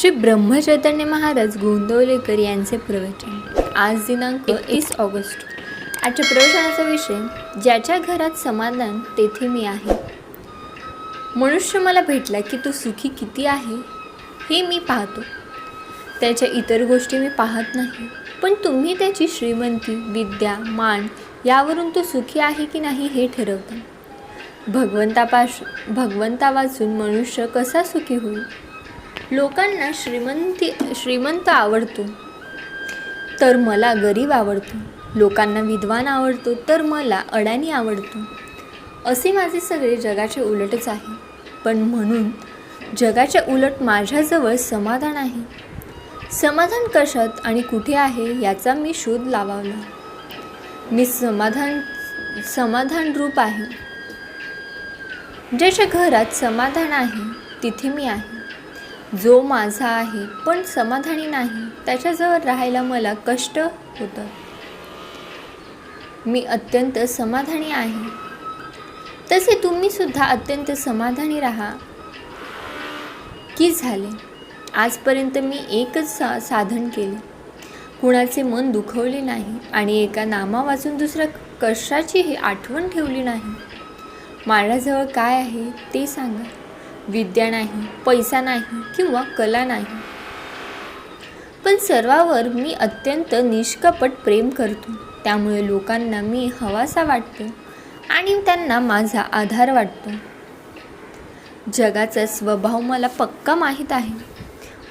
श्री ब्रह्मचैतन्य महाराज गोंदवलेकर यांचे प्रवचन. आज दिनांक एकतीस ऑगस्ट. आजच्या प्रवचनाचा विषय ज्याच्या घरात समाधान तेथे मी आहे. मनुष्य मला भेटला की तो सुखी किती आहे हे मी पाहतो. त्याच्या इतर गोष्टी मी पाहत नाही पण तुम्ही त्याची श्रीमंती विद्या मान यावरून तो सुखी आहे की नाही हे ठरवता. भगवंतापाश भगवंता वाचून मनुष्य कसा सुखी होईल? लोकांना श्रीमंती श्रीमंत आवडतो तर मला गरीब आवडतो. लोकांना विद्वान आवडतो तर मला अडाणी आवडतो. असे माझे सगळे जगाचे उलटच आहे. पण म्हणून जगाच्या उलट माझ्याजवळ समाधान आहे. समाधान कशात आणि कुठे आहे याचा मी शोध लावावला मी समाधान समाधान रूप आहे. ज्याच्या घरात समाधान आहे तिथे मी आहे. जो माझा आहे पण समाधानी नाही त्याच्याजवळ राहायला मला कष्ट होतं. मी अत्यंत समाधानी आहे. तसे तुम्ही सुद्धा अत्यंत समाधानी राहा. की झाले? आजपर्यंत मी एकच सा साधन केले. कुणाचे मन दुखवले नाही आणि एका नामा वाचून दुसऱ्या कशाचीही आठवण ठेवली नाही. माझ्याजवळ काय आहे ते सांगा. विद्या नाही पैसा नाही किंवा कला नाही. पण सर्वावर मी अत्यंत निष्कपट प्रेम करतो. त्यामुळे लोकांना मी हवासा वाटतो आणि त्यांना माझा आधार वाटतो. जगाचा स्वभाव मला पक्का माहीत आहे.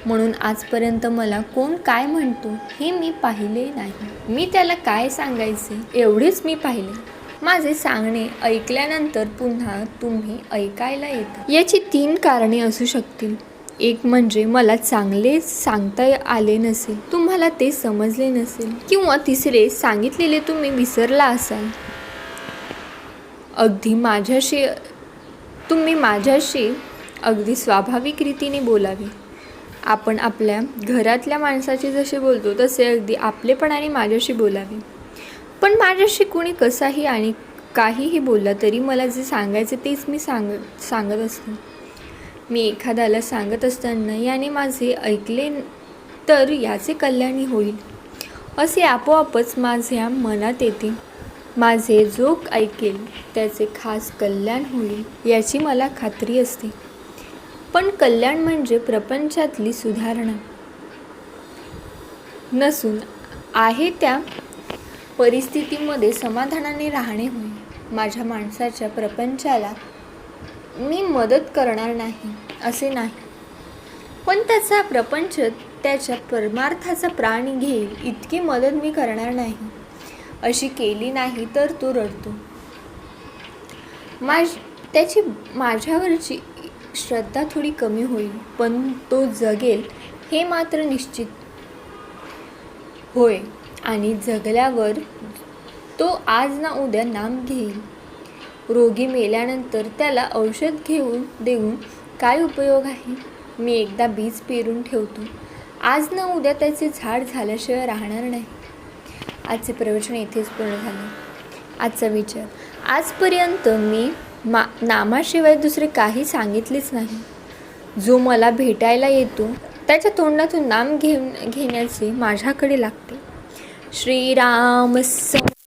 म्हणून आजपर्यंत मला कोण काय म्हणतो हे मी पाहिले नाही. मी त्याला काय सांगायचे एवढेच मी पाहिले. माझे सांगणे ऐकल्यानंतर पुन्हा तुम्ही ऐकायला येता. याची तीन कारणे असू शकतील. एक म्हणजे मला चांगले सांगता आले नसेल. तुम्हाला ते समजले नसेल. किंवा तिसरे सांगितलेले तुम्ही विसरला असाल. अगदी माझ्याशी तुम्ही माझ्याशी अगदी स्वाभाविक रीतीने बोलावे. आपण आपल्या घरातल्या माणसाशी जसे बोलतो तसे अगदी आपलेपणाने माझ्याशी बोलावे. पण माझ्याशी कोणी कसाही आणि काहीही बोलला तरी मला जे सांगायचे तेच मी सांग सांगत असते. मी एखाद्याला सांगत असताना याने माझे ऐकले तर याचे कल्याणी होईल. असे आपोआपच माझ्या मनात येते. माझे जो ऐकेल त्याचे खास कल्याण होईल याची मला खात्री असते. पण कल्याण म्हणजे प्रपंचातली सुधारणा. नसून आहे त्या परिस्थितीमध्ये समाधानाने राहणे होय. माझ्या माणसाच्या प्रपंचाला मी मदत करणार नाही असे नाही. पण त्याचा प्रपंच त्याच्या परमार्थाचा प्राण घेईल इतकी मदत मी करणार नाही. अशी केली नाही तर तो रडतो. माझ त्याची माझ्यावरची श्रद्धा थोडी कमी होईल पण तो जगेल हे मात्र निश्चित होय. आणि जगल्यावर तो आज ना उद्या नाम घेईल. रोगी मेल्यानंतर त्याला औषध घेऊन देऊन काय उपयोग आहे? मी एकदा बीज पेरून ठेवतो. आज ना उद्या त्याचे झाड झाल्याशिवाय राहणार नाही. आजचे प्रवचन येथेच पूर्ण झाले. आजचा विचार. आजपर्यंत मी मा नामाशिवाय दुसरे काही सांगितलेच नाही. जो मला भेटायला येतो त्याच्या तोंडातून नाम घेऊन घेण्याचे माझ्याकडे लागते. श्रीराम